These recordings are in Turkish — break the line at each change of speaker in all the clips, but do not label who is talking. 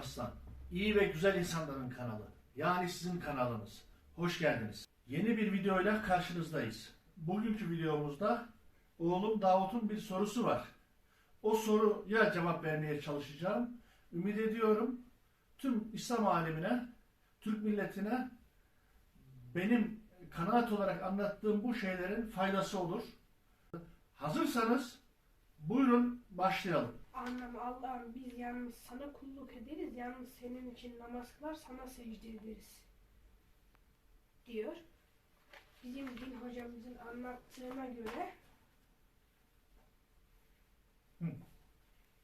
Alparslan. İyi ve güzel insanların kanalı. Yani sizin kanalınız. Hoş geldiniz. Yeni bir videoyla karşınızdayız. Bugünkü videomuzda oğlum Davut'un bir sorusu var. O soruya cevap vermeye çalışacağım. Ümit ediyorum tüm İslam alemine, Türk milletine benim kanaat olarak anlattığım bu şeylerin faydası olur. Hazırsanız buyurun başlayalım.
Anlam Allah'ım biz yalnız sana kulluk ederiz, yalnız senin için namaz kılar, sana secde ederiz. Diyor. Bizim din hocamızın anlattığına göre
Hı.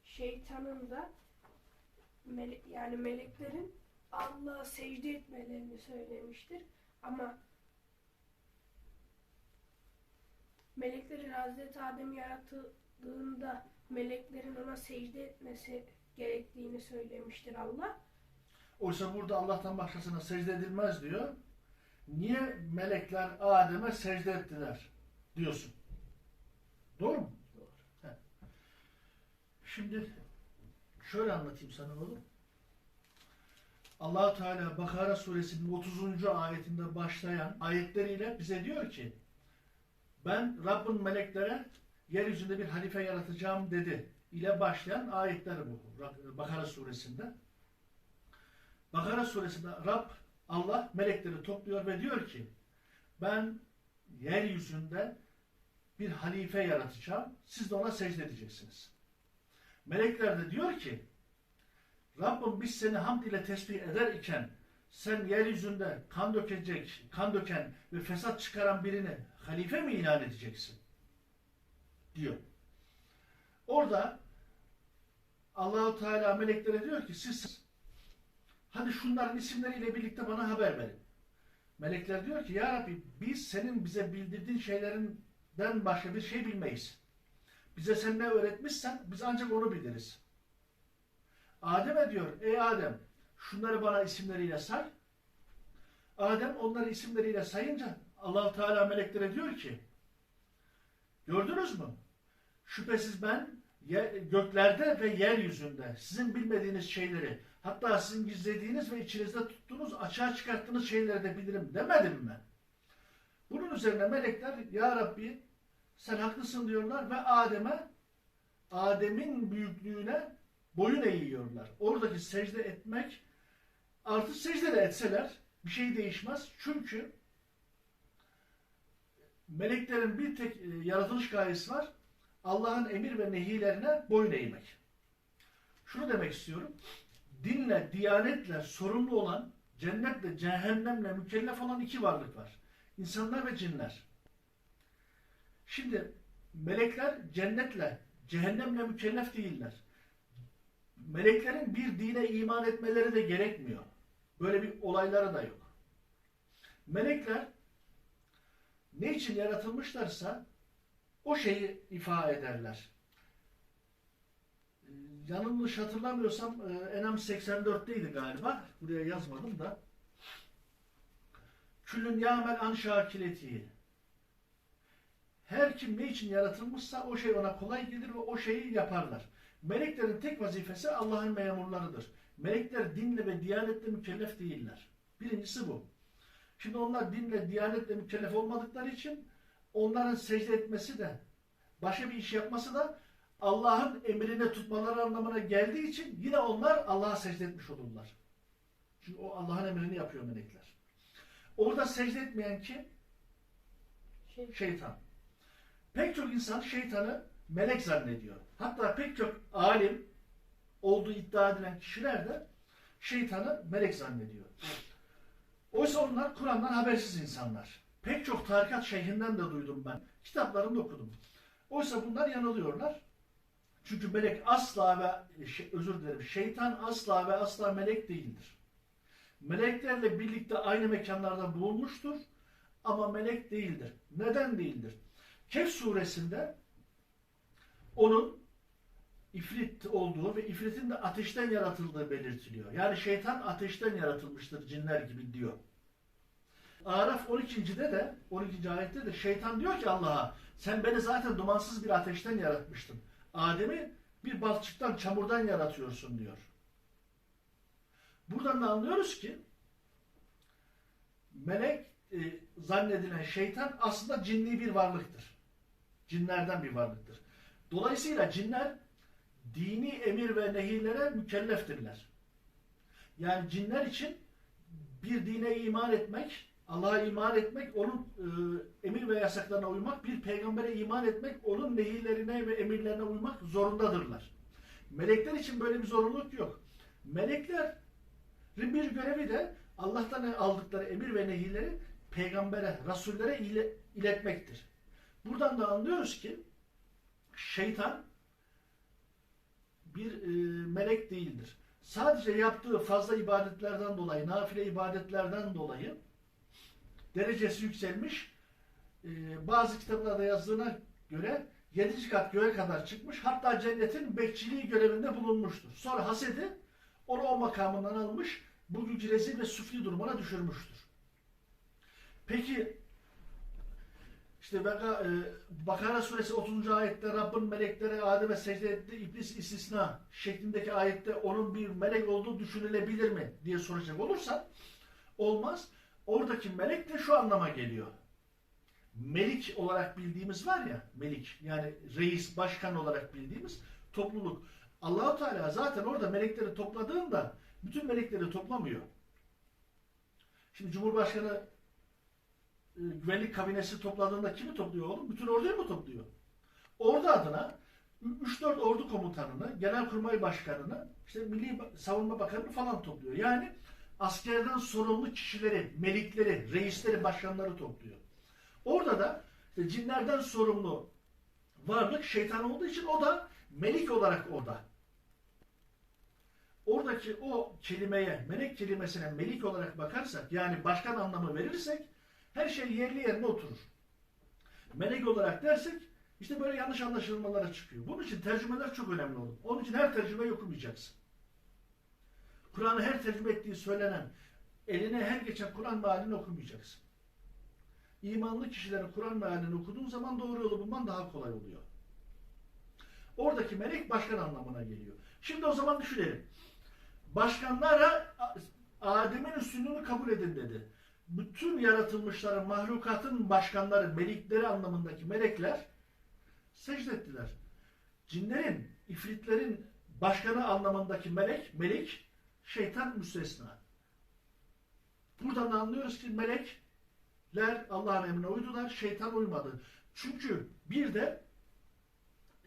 şeytanın da mele- yani meleklerin Allah'a secde etmelerini söylemiştir. Ama meleklerin Hazreti Adem yaratıldığında meleklerin ona secde etmesi gerektiğini söylemiştir Allah.
Oysa burada Allah'tan başkasına secde edilmez diyor. Niye melekler Adem'e secde ettiler diyorsun. Doğru mu?
Doğru.
Şimdi şöyle anlatayım sana oğlum. allah Teala Bakara suresinin 30. ayetinde başlayan ayetleriyle bize diyor ki ben Rabbin meleklere yeryüzünde bir halife yaratacağım dedi ile başlayan ayetler bu Ra- Bakara suresinde. Bakara suresinde Rab Allah melekleri topluyor ve diyor ki ben yeryüzünde bir halife yaratacağım. Siz de ona secde edeceksiniz. Melekler de diyor ki Rabbim biz seni hamd ile tesbih eder iken sen yeryüzünde kan dökecek, kan döken ve fesat çıkaran birini halife mi ilan edeceksin? Diyor. Orada Allahu Teala meleklere diyor ki siz hadi şunların isimleriyle birlikte bana haber verin. Melekler diyor ki ya Rabbi biz senin bize bildirdiğin şeylerinden başka bir şey bilmeyiz. Bize sen ne öğretmişsen biz ancak onu biliriz. Adem'e diyor ey Adem şunları bana isimleriyle say. Adem onları isimleriyle sayınca allah Teala meleklere diyor ki gördünüz mü? Şüphesiz ben göklerde ve yeryüzünde sizin bilmediğiniz şeyleri hatta sizin gizlediğiniz ve içinizde tuttuğunuz açığa çıkarttığınız şeyleri de bilirim demedim mi? Bunun üzerine melekler ya Rabbi sen haklısın diyorlar ve Adem'e Adem'in büyüklüğüne boyun eğiyorlar. Oradaki secde etmek artı secde de etseler bir şey değişmez. Çünkü meleklerin bir tek e, yaratılış gayesi var. Allah'ın emir ve nehilerine boyun eğmek. Şunu demek istiyorum. Dinle, diyanetle sorumlu olan, cennetle, cehennemle mükellef olan iki varlık var. İnsanlar ve cinler. Şimdi melekler cennetle, cehennemle mükellef değiller. Meleklerin bir dine iman etmeleri de gerekmiyor. Böyle bir olayları da yok. Melekler ne için yaratılmışlarsa o şeyi ifa ederler. Ee, Yanılmış hatırlamıyorsam e, Enam 84'teydi galiba. Buraya yazmadım da. Küllün yâmel an şakiletihi. Her kim ne için yaratılmışsa o şey ona kolay gelir ve o şeyi yaparlar. Meleklerin tek vazifesi Allah'ın memurlarıdır. Melekler dinle ve diyanetle mükellef değiller. Birincisi bu. Şimdi onlar dinle, diyanetle mükellef olmadıkları için onların secde etmesi de, başka bir iş yapması da Allah'ın emrine tutmaları anlamına geldiği için yine onlar Allah'a secde etmiş olurlar. Çünkü o Allah'ın emrini yapıyor melekler. Orada secde etmeyen kim?
Şey,
Şeytan. Pek çok insan şeytanı melek zannediyor. Hatta pek çok alim olduğu iddia edilen kişiler de şeytanı melek zannediyor. Oysa onlar Kur'an'dan habersiz insanlar. Pek çok tarikat şeyhinden de duydum ben. Kitaplarını okudum. Oysa bunlar yanılıyorlar. Çünkü melek asla ve şey- özür dilerim şeytan asla ve asla melek değildir. Meleklerle birlikte aynı mekanlarda bulunmuştur ama melek değildir. Neden değildir? Kehf suresinde onun ifrit olduğu ve ifritin de ateşten yaratıldığı belirtiliyor. Yani şeytan ateşten yaratılmıştır cinler gibi diyor. Araf 12.de de 12. ayette de şeytan diyor ki Allah'a sen beni zaten dumansız bir ateşten yaratmıştın. Adem'i bir balçıktan çamurdan yaratıyorsun diyor. Buradan da anlıyoruz ki melek e, zannedilen şeytan aslında cinni bir varlıktır. Cinlerden bir varlıktır. Dolayısıyla cinler dini emir ve nehirlere mükelleftirler. Yani cinler için bir dine iman etmek, Allah'a iman etmek, onun e, emir ve yasaklarına uymak, bir peygambere iman etmek, onun nehirlerine ve emirlerine uymak zorundadırlar. Melekler için böyle bir zorunluluk yok. Meleklerin bir görevi de Allah'tan aldıkları emir ve nehirleri peygambere, rasullere ile- iletmektir. Buradan da anlıyoruz ki şeytan bir e, melek değildir. Sadece yaptığı fazla ibadetlerden dolayı, nafile ibadetlerden dolayı derecesi yükselmiş. E, bazı kitaplarda yazdığına göre 7. kat göğe kadar çıkmış. Hatta cennetin bekçiliği görevinde bulunmuştur. Sonra hasedi onu o makamından almış, bugünkü rezil ve süfli durumuna düşürmüştür. Peki işte e, Bakara suresi 30. ayette Rabbin meleklere Adem'e secde etti, iblis istisna şeklindeki ayette onun bir melek olduğu düşünülebilir mi diye soracak olursan olmaz. Oradaki melek de şu anlama geliyor. Melik olarak bildiğimiz var ya, melik yani reis, başkan olarak bildiğimiz topluluk. Allahu Teala zaten orada melekleri topladığında bütün melekleri toplamıyor. Şimdi Cumhurbaşkanı e, güvenlik kabinesi topladığında kimi topluyor oğlum? Bütün orduyu mu topluyor? Ordu adına 3-4 ordu komutanını, genelkurmay başkanını, işte Milli Savunma Bakanını falan topluyor. Yani askerden sorumlu kişileri, melikleri, reisleri, başkanları topluyor. Orada da işte cinlerden sorumlu varlık şeytan olduğu için o da melik olarak orada. Oradaki o kelimeye, melek kelimesine melik olarak bakarsak, yani başkan anlamı verirsek, her şey yerli yerine oturur. Melek olarak dersek, işte böyle yanlış anlaşılmalara çıkıyor. Bunun için tercümeler çok önemli olur. Onun için her tercümeyi okumayacaksın. Kur'an'ı her tercüme ettiği söylenen, eline her geçen Kur'an mealini okumayacaksın. İmanlı kişilerin Kur'an mealini okuduğun zaman doğru yolu bulman daha kolay oluyor. Oradaki melek başkan anlamına geliyor. Şimdi o zaman düşünelim. Başkanlara Adem'in üstünlüğünü kabul edin dedi. Bütün yaratılmışların, mahlukatın başkanları, melikleri anlamındaki melekler secde ettiler. Cinlerin, ifritlerin başkanı anlamındaki melek, melik, şeytan müstesna. Buradan da anlıyoruz ki melekler Allah'ın emrine uydular, şeytan uymadı. Çünkü bir de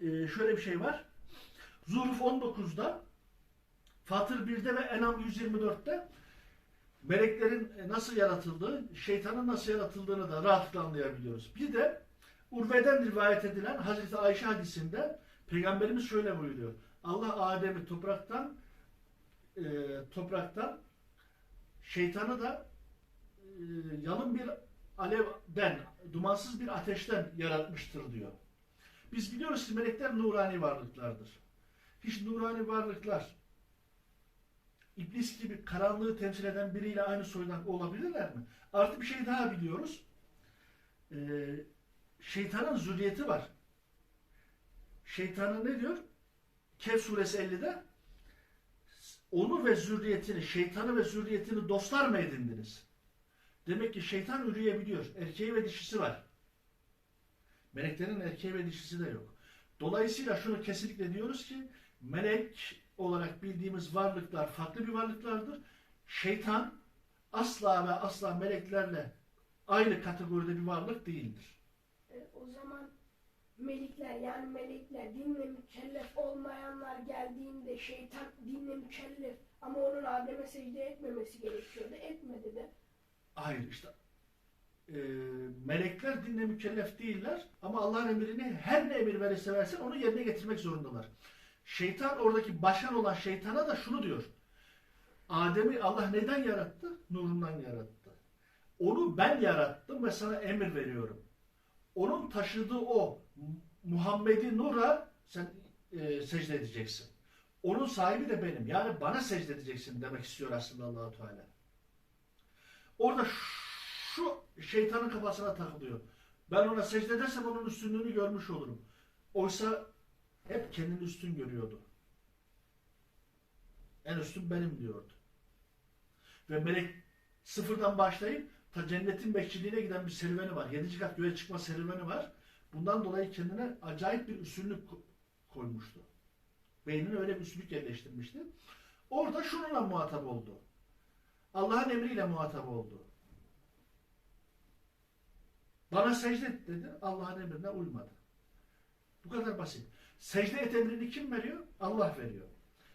e, şöyle bir şey var. Zuhruf 19'da Fatır 1'de ve Enam 124'te meleklerin nasıl yaratıldığı, şeytanın nasıl yaratıldığını da rahatlıkla anlayabiliyoruz. Bir de Urve'den rivayet edilen Hazreti Ayşe hadisinde Peygamberimiz şöyle buyuruyor. Allah Adem'i topraktan e, topraktan şeytanı da e, yalın bir alevden, dumansız bir ateşten yaratmıştır diyor. Biz biliyoruz ki melekler nurani varlıklardır. Hiç nurani varlıklar İblis gibi karanlığı temsil eden biriyle aynı soydan olabilirler mi? Artı bir şey daha biliyoruz. Ee, şeytanın zürriyeti var. Şeytanın ne diyor? Kehf suresi 50'de onu ve zürriyetini, şeytanı ve zürriyetini dostlar mı edindiniz? Demek ki şeytan üreyebiliyor. Erkeği ve dişisi var. Meleklerin erkeği ve dişisi de yok. Dolayısıyla şunu kesinlikle diyoruz ki melek olarak bildiğimiz varlıklar farklı bir varlıklardır. Şeytan asla ve asla meleklerle aynı kategoride bir varlık değildir.
E, o zaman melikler yani melekler dinle mükellef olmayanlar geldiğinde şeytan dinle mükellef ama onun Adem'e secde etmemesi gerekiyordu. Etmedi de.
Hayır işte e, melekler dinle mükellef değiller ama Allah'ın emrini her ne emir verirse versin onu yerine getirmek zorundalar. Şeytan oradaki başkan olan şeytana da şunu diyor. Adem'i Allah neden yarattı? Nurundan yarattı. Onu ben yarattım ve sana emir veriyorum. Onun taşıdığı o Muhammed'i Nur'a sen e, secde edeceksin. Onun sahibi de benim. Yani bana secde edeceksin demek istiyor aslında Allahu Teala. Orada şu şeytanın kafasına takılıyor. Ben ona secde edersem onun üstünlüğünü görmüş olurum. Oysa hep kendini üstün görüyordu. En üstün benim diyordu. Ve melek sıfırdan başlayıp ta cennetin bekçiliğine giden bir serüveni var. Yedinci kat göğe çıkma serüveni var. Bundan dolayı kendine acayip bir üstünlük ko- koymuştu. Beynine öyle bir üstünlük yerleştirmişti. Orada şununla muhatap oldu. Allah'ın emriyle muhatap oldu. Bana secde et dedi. Allah'ın emrine uymadı. Bu kadar basit. Secde et emrini kim veriyor? Allah veriyor.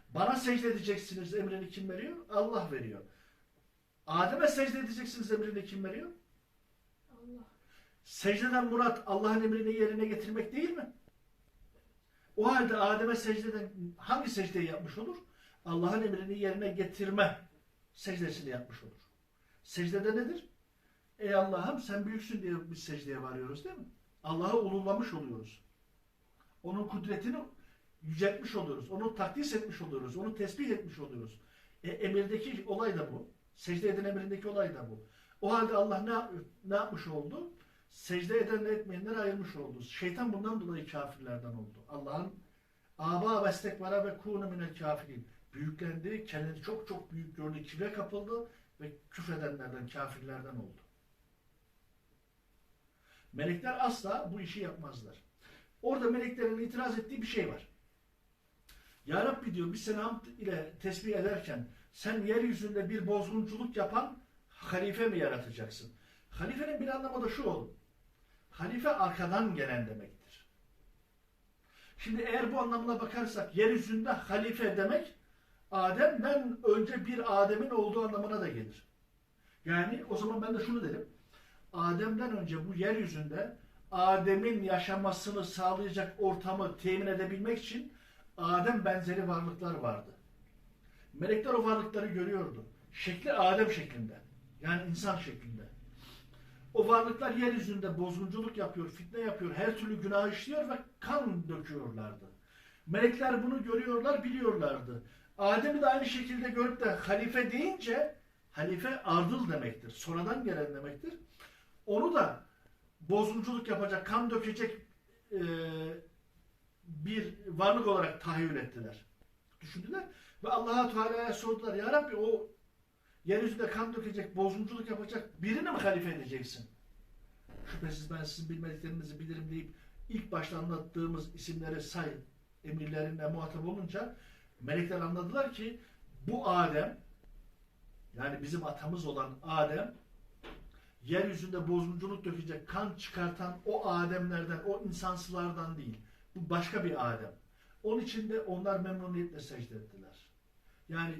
Bana secde edeceksiniz emrini kim veriyor? Allah veriyor. Adem'e secde edeceksiniz emrini kim veriyor? Secdeden murat Allah'ın emrini yerine getirmek değil mi? O halde Adem'e secdeden hangi secdeyi yapmış olur? Allah'ın emrini yerine getirme secdesini yapmış olur. Secdede nedir? Ey Allah'ım sen büyüksün diye biz secdeye varıyoruz değil mi? Allah'ı ululamış oluyoruz. Onun kudretini yüceltmiş oluyoruz. Onu takdis etmiş oluyoruz. Onu tesbih etmiş oluyoruz. E, emirdeki olay da bu. Secde eden emrindeki olay da bu. O halde Allah ne, ne yapmış oldu? Secde edenle etmeyenleri ayırmış oldu. Şeytan bundan dolayı kafirlerden oldu. Allah'ın aba ve istekbara ve kûne minel kafirin. Büyüklendi, kendini çok çok büyük gördü, kibre kapıldı ve küfredenlerden, kafirlerden oldu. Melekler asla bu işi yapmazlar. Orada meleklerin itiraz ettiği bir şey var. Ya Rabbi diyor biz seni hamd ile tesbih ederken sen yeryüzünde bir bozgunculuk yapan halife mi yaratacaksın? Halifenin bir anlamı da şu oğlum. Halife arkadan gelen demektir. Şimdi eğer bu anlamına bakarsak yeryüzünde halife demek Adem'den önce bir Adem'in olduğu anlamına da gelir. Yani o zaman ben de şunu derim. Adem'den önce bu yeryüzünde Adem'in yaşamasını sağlayacak ortamı temin edebilmek için Adem benzeri varlıklar vardı. Melekler o varlıkları görüyordu. Şekli Adem şeklinde. Yani insan şeklinde. O varlıklar yeryüzünde bozgunculuk yapıyor, fitne yapıyor, her türlü günah işliyor ve kan döküyorlardı. Melekler bunu görüyorlar, biliyorlardı. Adem'i de aynı şekilde görüp de halife deyince halife ardıl demektir. Sonradan gelen demektir. Onu da bozgunculuk yapacak, kan dökecek e, bir varlık olarak tahayyül ettiler. Düşündüler ve Allah'a Teala'ya sordular. Ya Rabbi o yeryüzünde kan dökecek, bozgunculuk yapacak birini mi halife edeceksin? Şüphesiz ben sizin bilmediklerinizi bilirim deyip ilk başta anlattığımız isimleri say emirlerine muhatap olunca melekler anladılar ki bu Adem yani bizim atamız olan Adem yeryüzünde bozgunculuk dökecek, kan çıkartan o Ademlerden, o insansılardan değil. Bu başka bir Adem. Onun için de onlar memnuniyetle secde ettiler. Yani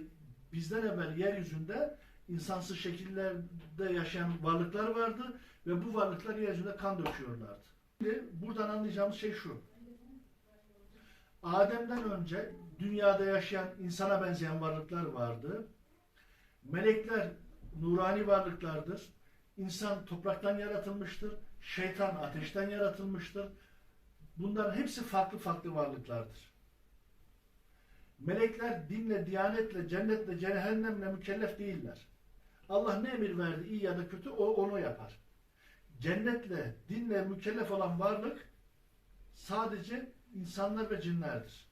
bizden evvel yeryüzünde insansız şekillerde yaşayan varlıklar vardı ve bu varlıklar yeryüzünde kan döküyorlardı. Şimdi buradan anlayacağımız şey şu. Adem'den önce dünyada yaşayan insana benzeyen varlıklar vardı. Melekler nurani varlıklardır. İnsan topraktan yaratılmıştır. Şeytan ateşten yaratılmıştır. Bunların hepsi farklı farklı varlıklardır. Melekler dinle, diyanetle, cennetle, cehennemle mükellef değiller. Allah ne emir verdi, iyi ya da kötü, o onu yapar. Cennetle, dinle mükellef olan varlık sadece insanlar ve cinlerdir.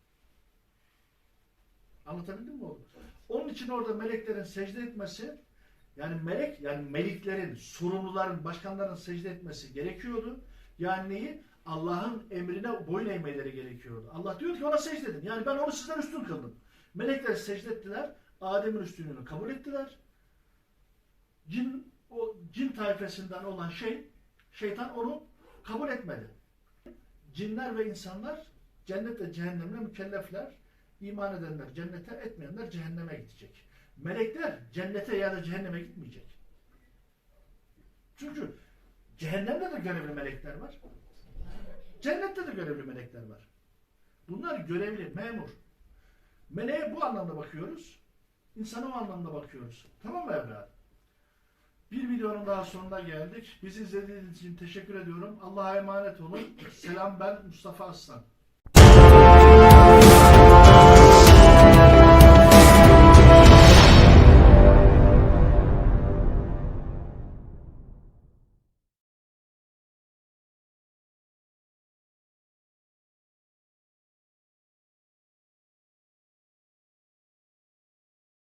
Anlatabildim mi oğlum? Onun için orada meleklerin secde etmesi, yani melek, yani meliklerin, sorumluların, başkanların secde etmesi gerekiyordu. Yani neyi? Allah'ın emrine boyun eğmeleri gerekiyordu. Allah diyor ki ona secde edin. Yani ben onu sizden üstün kıldım. Melekler secde ettiler. Adem'in üstünlüğünü kabul ettiler. Cin, o cin tayfesinden olan şey, şeytan onu kabul etmedi. Cinler ve insanlar cennet ve cehennemle mükellefler. İman edenler cennete, etmeyenler cehenneme gidecek. Melekler cennete ya da cehenneme gitmeyecek. Çünkü cehennemde de görevli melekler var. Cennette de görevli melekler var. Bunlar görevli, memur. Meleğe bu anlamda bakıyoruz. İnsana o anlamda bakıyoruz. Tamam mı evladım? Bir videonun daha sonuna geldik. Bizi izlediğiniz için teşekkür ediyorum. Allah'a emanet olun. Selam ben Mustafa Aslan.